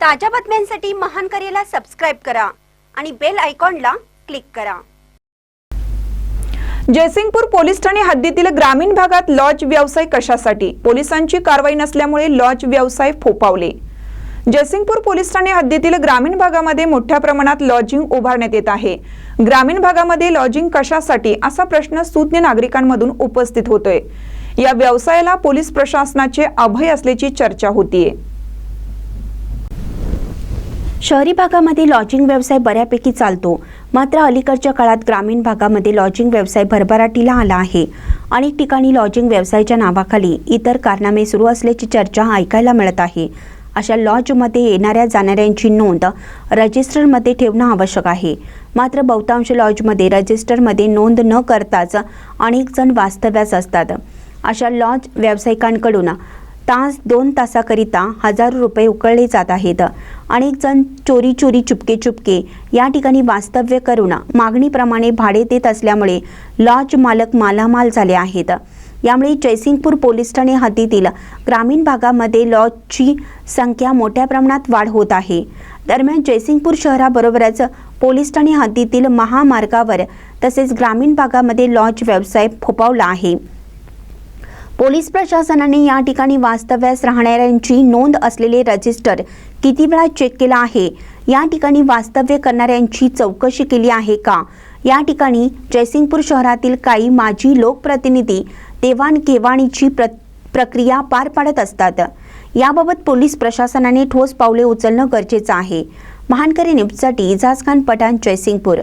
ताज्या बातम्यांसाठी महान करेला सबस्क्राईब करा आणि बेल आयकॉनला क्लिक करा. जयसिंगपूर पोलीस ठाणे हद्दीतील ग्रामीण भागात लॉज व्यवसाय कशासाठी? पोलिसांची कारवाई नसल्यामुळे लॉज व्यवसाय फोपावले जयसिंगपूर पोलीस ठाणे हद्दीतील ग्रामीण भागामध्ये मोठ्या प्रमाणात लॉजिंग उभारण्यात येत आहे. ग्रामीण भागामध्ये लॉजिंग कशासाठी? असा प्रश्न सुज्ञ नागरिकांमधून उपस्थित होतोय. या व्यवसायाला पोलीस प्रशासनाचे अभय असल्याची चर्चा होतीये. शहरी भागामध्ये लॉजिंग व्यवसाय बऱ्यापैकी चालतो. मात्र अलीकडच्या काळात ग्रामीण भागामध्ये लॉजिंग व्यवसाय भरभराटीला आला आहे. अनेक ठिकाणी लॉजिंग व्यवसायाच्या नावाखाली इतर कारनामे सुरू असल्याची चर्चा ऐकायला मिळत आहे. अशा लॉजमध्ये येणाऱ्या जाणाऱ्यांची नोंद रजिस्टरमध्ये ठेवणं आवश्यक आहे. मात्र बहुतांश लॉजमध्ये रजिस्टरमध्ये नोंद न करताच अनेक जण वास्तव्यास असतात. अशा लॉज व्यावसायिकांकडून तास दोन तासाकरिता हजारो रुपये उकळले जात आहेत. अनेक जण चोरी चोरी चुपके चुपके या ठिकाणी वास्तव्य करून मागणीप्रमाणे भाडे देत असल्यामुळे लॉज मालक मालामाल झाले आहेत. यामुळे जयसिंगपूर पोलीस ठाणे हद्दीतील ग्रामीण भागामध्ये लॉजची संख्या मोठ्या प्रमाणात वाढ होत आहे. दरम्यान जयसिंगपूर शहराबरोबरच पोलीस ठाणे हद्दीतील महामार्गावर तसेच ग्रामीण भागामध्ये लॉज व्यवसाय फोपावला आहे. पोलीस प्रशासनाने या ठिकाणी वास्तव्यास राहणाऱ्यांची नोंद असलेले रजिस्टर किती वेळा चेक केला आहे? या ठिकाणी वास्तव्य करणाऱ्यांची चौकशी केली आहे का? या ठिकाणी जयसिंगपूर शहरातील काही माजी लोकप्रतिनिधी देवाणघेवाणीची प्र प्रक्रिया पार पाडत असतात. याबाबत पोलीस प्रशासनाने ठोस पावले उचलणं गरजेचं आहे. महानकरी न्यूजसाठी इजाज खान पठाण जयसिंगपूर.